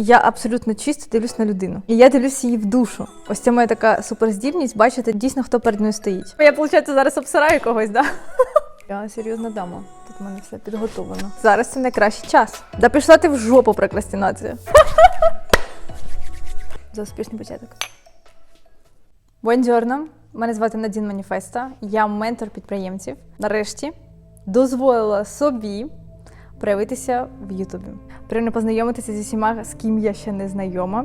Я абсолютно чисто дивлюсь на людину. І я дивлюсь її в душу. Ось це моя така суперздібність бачити дійсно, хто перед мною стоїть. Я, виходить, зараз обсираю когось, да? Я серйозна дама. Тут в мене все підготовлено. Зараз це найкращий час. Да пішла ти в жопу прокрастинація. За успішний початок. Буонджорно. Мене звати Надін Маніфеста. Я ментор підприємців. Нарешті дозволила собі проявитися в Ютубі. Приємно познайомитися зі всіма, з ким я ще не знайома.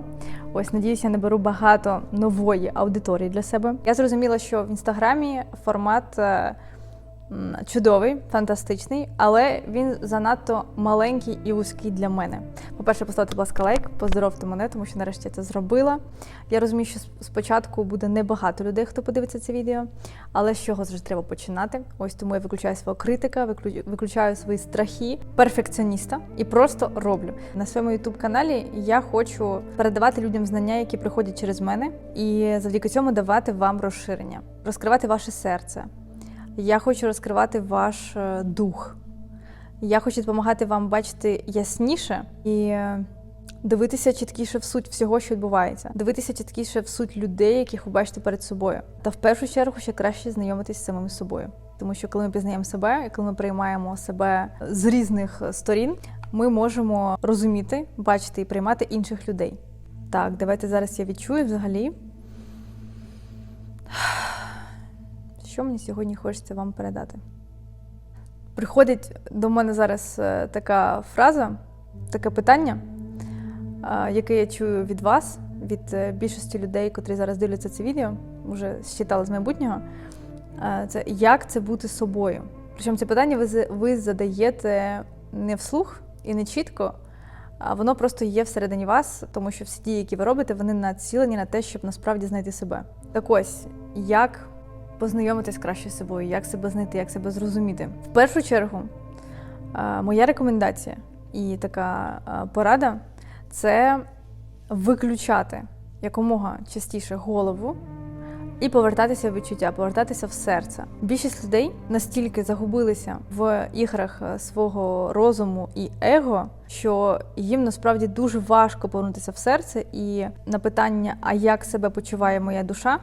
Ось надіюся, я наберу багато нової аудиторії для себе. Я зрозуміла, що в інстаграмі формат е, чудовий, фантастичний, але він занадто маленький і вузький для мене. По-перше, поставте, будь ласка, лайк, поздоровте мене, тому що нарешті я це зробила. Я розумію, що спочатку буде небагато людей, хто подивиться це відео, але з чого завжди треба починати. Ось тому я виключаю свого критика, виключаю свої страхи перфекціоніста і просто роблю. На своєму youtube каналі я хочу передавати людям знання, які приходять через мене, і завдяки цьому давати вам розширення, розкривати ваше серце. Я хочу розкривати ваш е, дух. Я хочу допомагати вам бачити ясніше і е, дивитися чіткіше в суть всього, що відбувається, дивитися чіткіше в суть людей, яких ви бачите перед собою. Та в першу чергу ще краще знайомитись з самим собою. Тому що коли ми пізнаємо себе, і коли ми приймаємо себе з різних сторін, ми можемо розуміти, бачити і приймати інших людей. Так, давайте зараз я відчую взагалі. Що мені сьогодні хочеться вам передати? Приходить до мене зараз е, така фраза, таке питання, е, яке я чую від вас, від е, більшості людей, котрі зараз дивляться це відео, вже считали з майбутнього. Це як це бути собою. Причому це питання ви задаєте не вслух і не чітко, а воно просто є всередині вас, тому що всі дії, які ви робите, вони націлені на те, щоб насправді знайти себе. Так ось, як познайомитись краще з собою, як себе знайти, як себе зрозуміти. В першу чергу, моя рекомендація і така порада це виключати якомога частіше голову і повертатися в відчуття, повертатися в серце. Більшість людей настільки загубилися в іграх е, свого розуму і его, що їм насправді дуже важко повернутися в серце, і на питання, а як себе почуває моя душа,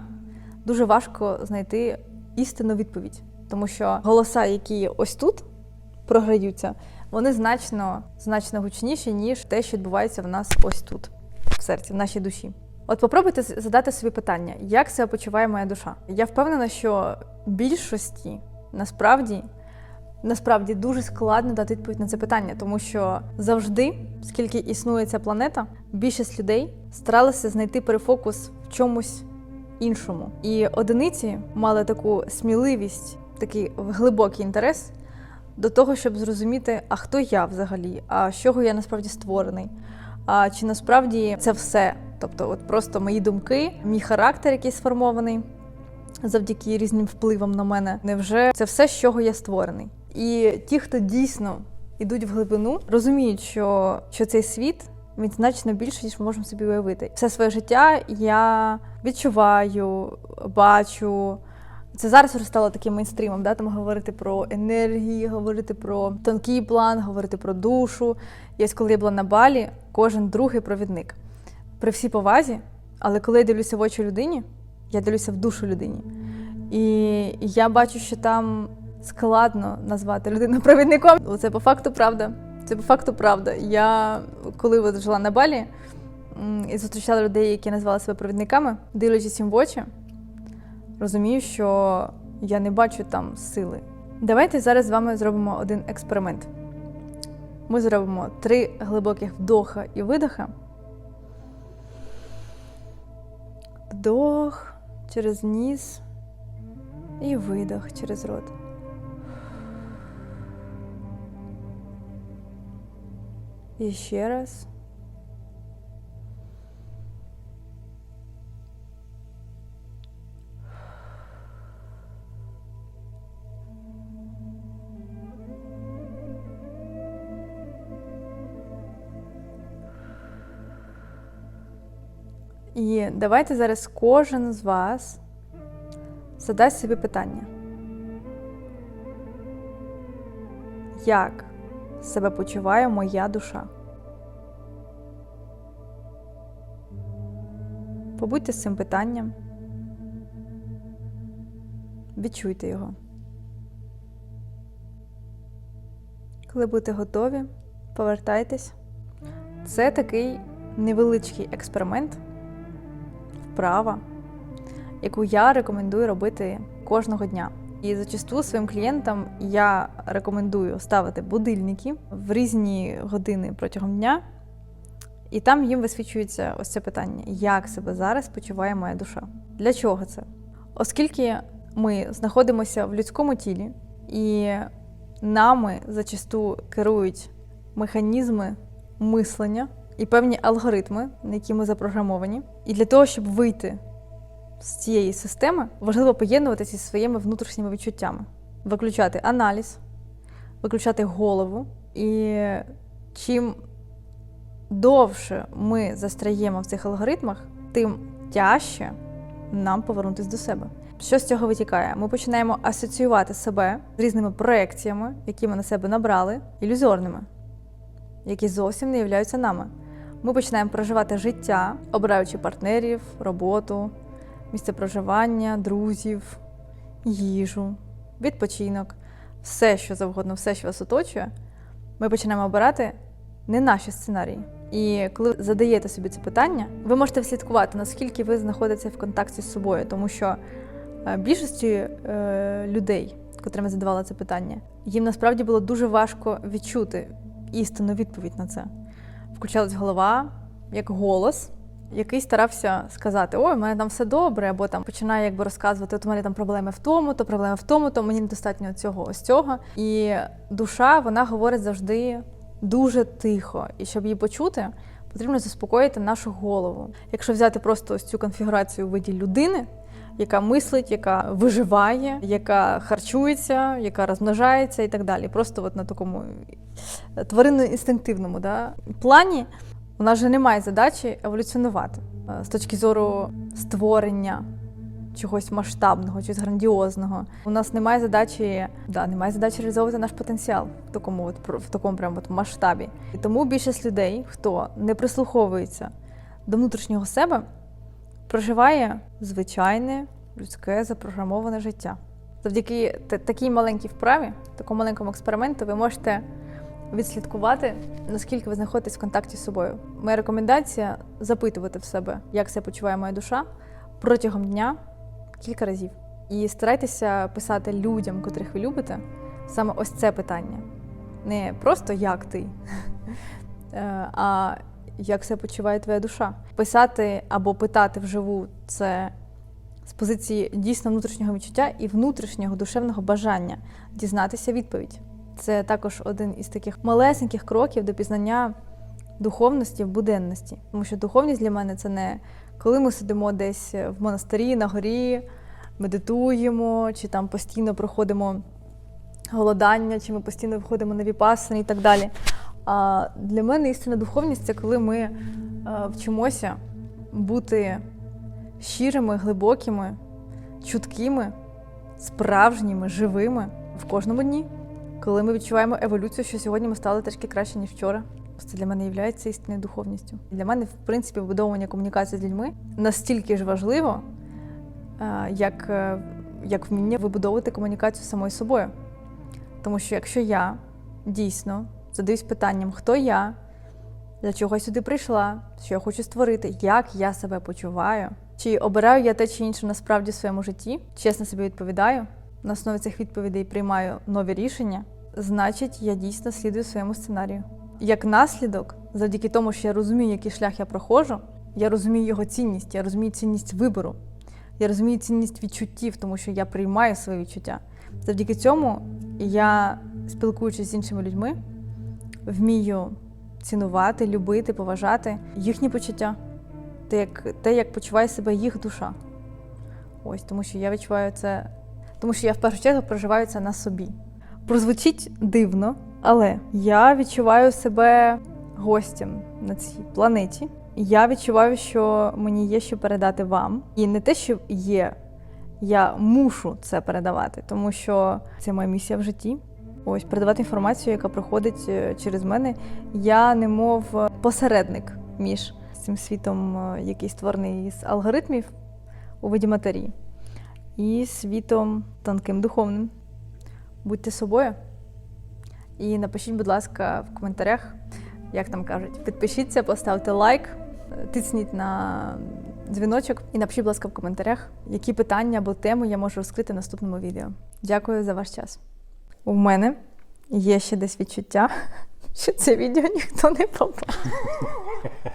дуже важко знайти істинну відповідь, тому що голоса, які ось тут програються, вони значно значно гучніші, ніж те, що відбувається в нас ось тут, в серці, в нашій душі. От попробуйте задати собі питання, як себе почуває моя душа. Я впевнена, що більшості насправді насправді дуже складно дати відповідь на це питання, тому що завжди, скільки існує ця планета, більшість людей старалися знайти перефокус в чомусь іншому. І одиниці мали таку сміливість, такий глибокий інтерес до того, щоб зрозуміти, а хто я взагалі, а з чого я насправді створений, а чи насправді це все. Тобто, от просто мої думки, мій характер, який сформований завдяки різним впливам на мене. Невже це все, з чого я створений? І ті, хто дійсно йдуть в глибину, розуміють, що, що цей світ він значно більше, ніж ми можемо собі уявити. Все своє життя я відчуваю, бачу. Це зараз вже стало таким мейнстрімом, да? там говорити про енергії, говорити про тонкий план, говорити про душу. Ось коли я була на балі, кожен другий провідник. При всій повазі, але коли я дивлюся в очі людині, я дивлюся в душу людині. І я бачу, що там складно назвати людину провідником. Це по факту правда. Це по факту правда. Я коли жила на балі і зустрічала людей, які називали себе провідниками, дивлячись їм в очі, розумію, що я не бачу там сили. Давайте зараз з вами зробимо один експеримент. Ми зробимо три глибоких вдоха і видоха. Вдох через ніс і видох через рот. І ще раз. І давайте зараз кожен з вас задасть собі питання. Як себе почуває моя душа? Побудьте з цим питанням. Відчуйте його. Коли будете готові, повертайтесь. Це такий невеличкий експеримент, вправа, яку я рекомендую робити кожного дня. І зачасту своїм клієнтам я рекомендую ставити будильники в різні години протягом дня, і там їм висвічується ось це питання: як себе зараз почуває моя душа? Для чого це? Оскільки ми знаходимося в людському тілі, і нами зачасту керують механізми мислення і певні алгоритми, на які ми запрограмовані. І для того, щоб вийти з цієї системи, важливо поєднуватися зі своїми внутрішніми відчуттями, виключати аналіз, виключати голову. І чим довше ми застряємо в цих алгоритмах, тим тяжче нам повернутися до себе. Що з цього витікає? Ми починаємо асоціювати себе з різними проекціями, які ми на себе набрали, ілюзорними, які зовсім не являються нами. Ми починаємо проживати життя, обираючи партнерів, роботу, місце проживання, друзів, їжу, відпочинок, все, що завгодно, все, що вас оточує, ми починаємо обирати не наші сценарії. І коли задаєте собі це питання, ви можете слідкувати, наскільки ви знаходитеся в контакті з собою, тому що е, більшості е, людей, котрим я задавала це питання, їм насправді було дуже важко відчути істинну відповідь на це. Включалась голова як голос, який старався сказати: Ой, у мене там все добре, або там починає якби розказувати, от у мене там проблеми в тому, то проблеми в тому, то мені недостатньо цього, ось цього. І душа вона говорить завжди дуже тихо. І щоб її почути, потрібно заспокоїти нашу голову. Якщо взяти просто ось цю конфігурацію у виді людини. Яка мислить, яка виживає, яка харчується, яка розмножається і так далі. Просто от на такому тваринно-інстинктивному да, плані у нас же немає задачі еволюціонувати Е, з точки зору створення чогось масштабного, чогось грандіозного. У нас немає задачі, да, немає задачі реалізовувати наш потенціал в такому от, в такому прямо от масштабі. І тому більшість людей, хто не прислуховується до внутрішнього себе, проживає звичайне людське запрограмоване життя. Завдяки такій маленькій вправі, такому маленькому експерименту, ви можете відслідкувати, наскільки ви знаходитесь в контакті з собою. Моя рекомендація запитувати в себе, як себе почуває моя душа протягом дня кілька разів. І старайтеся писати людям, котрих ви любите, саме ось це питання. Не просто як ти, е, а як себе почуває твоя душа. Писати або питати вживу це з позиції дійсно внутрішнього відчуття і внутрішнього душевного бажання дізнатися відповідь. Це також один із таких малесеньких кроків до пізнання духовності в буденності. Тому що духовність для мене це не коли ми сидимо десь в монастирі на горі, медитуємо, чи там постійно проходимо голодання, чи ми постійно виходимо на віпасани і так далі. А для мене істинна духовність це коли ми е, вчимося бути щирими, глибокими, чуткими, справжніми, живими в кожному дні, коли ми відчуваємо еволюцію, що сьогодні ми стали трішки краще, ніж вчора. Це для мене є істинною духовністю. Для мене, в принципі, вибудовування комунікації з людьми настільки ж важливо, е, як, е, як вміння вибудовувати комунікацію з самою собою. Тому що якщо я дійсно задаюсь питанням, хто я, для чого я сюди прийшла, що я хочу створити, як я себе почуваю, чи обираю я те чи інше насправді в своєму житті, чесно собі відповідаю, на основі цих відповідей приймаю нові рішення, значить, я дійсно слідую своєму сценарію. Як наслідок, завдяки тому, що я розумію, який шлях я проходжу, я розумію його цінність, я розумію цінність вибору, я розумію цінність відчуттів, тому що я приймаю свої відчуття. Завдяки цьому я, спілкуючись з іншими людьми, вмію цінувати, любити, поважати їхні почуття, те, як, те, як почуває себе їх душа. Ось, тому що я відчуваю це, тому що я в першу чергу проживаю це на собі. Прозвучить дивно, але я відчуваю себе гостем на цій планеті. Я відчуваю, що мені є що передати вам. І не те, що є, я мушу це передавати, тому що це моя місія в житті. Ось передавати інформацію, яка проходить е, через мене. Я немов посередник між цим світом, е, який створений із алгоритмів у виді матерії, і світом тонким духовним. Будьте собою. І напишіть, будь ласка, в коментарях, як там кажуть, підпишіться, поставте лайк, е, тисніть на дзвіночок і напишіть, будь ласка, в коментарях, які питання або теми я можу розкрити в наступному відео. Дякую за ваш час. У мене є ще десь відчуття, що це відео ніхто не побачив.